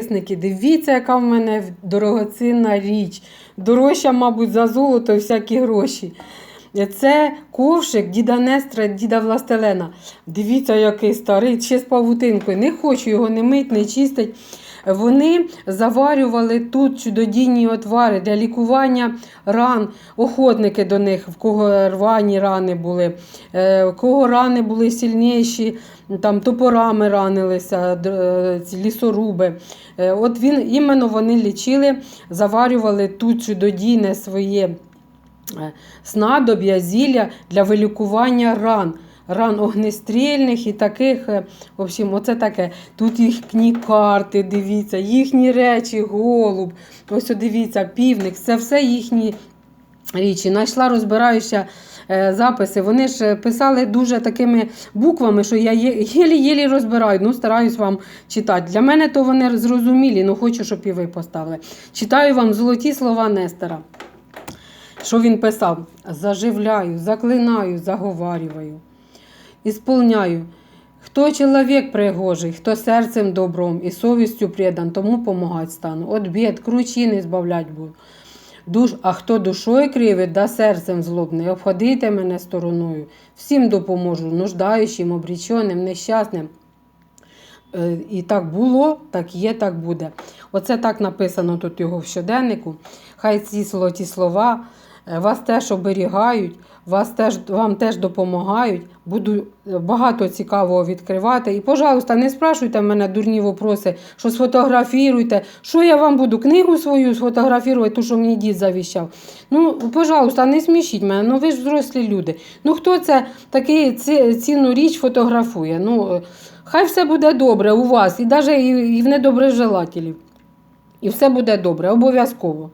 Підписники, дивіться, яка в мене дорогоцінна річ. Дорожча, мабуть, за золото і всякі гроші. Це ковшик діда Нестра, діда Властелена. Дивіться, який старий, ще з павутинкою. Не хочу його не мить, не чистить. Вони заварювали тут чудодійні отвари для лікування ран, охотники до них, в кого рвані рани були, е, в кого рани були сильніші, там топорами ранилися, е, лісоруби. Е, От він, іменно вони лічили, заварювали тут чудодійне своє е, снадоб'я, зілля для вилікування ран. Ран огнестрільних і таких. е, В общем, оце таке. Тут їхні карти, дивіться, їхні речі, голуб. Ось дивіться, півник, це все їхні річі. Найшла, розбираюся е, записи. Вони ж е, писали дуже такими буквами, що я єлі-єлі розбираю. Ну, стараюсь вам читати. Для мене то вони зрозумілі, ну хочу, щоб і ви поставили. Читаю вам золоті слова Нестора. Що він писав? Заживляю, заклинаю, заговарюваю, ісполняю. Хто чоловік пригожий, хто серцем добром і совістю предан, тому помагать стану. От бід, кручини збавлять буду. Душ, а хто душою кривить, да серцем злобний, обходите мене стороною. Всім допоможу, нуждаючим, обріченим, нещасним. Е, І так було, так є, так буде. Оце так написано тут його в щоденнику. Хай ці золоті слова вас теж оберігають, вас теж, вам теж допомагають. Буду е, багато цікавого відкривати. І, пожалуйста, не спрашуйте мене дурні вопроси, що сфотографіруйте. Що я вам буду? Книгу свою сфотографувати, ту, що мені дід завіщав. Ну, пожалуйста, не смішіть мене, ну ви ж взрослі люди. Ну хто це такий цінну річ фотографує? Ну, е, хай все буде добре у вас, і навіть і в недоброжелателів. І все буде добре, обов'язково.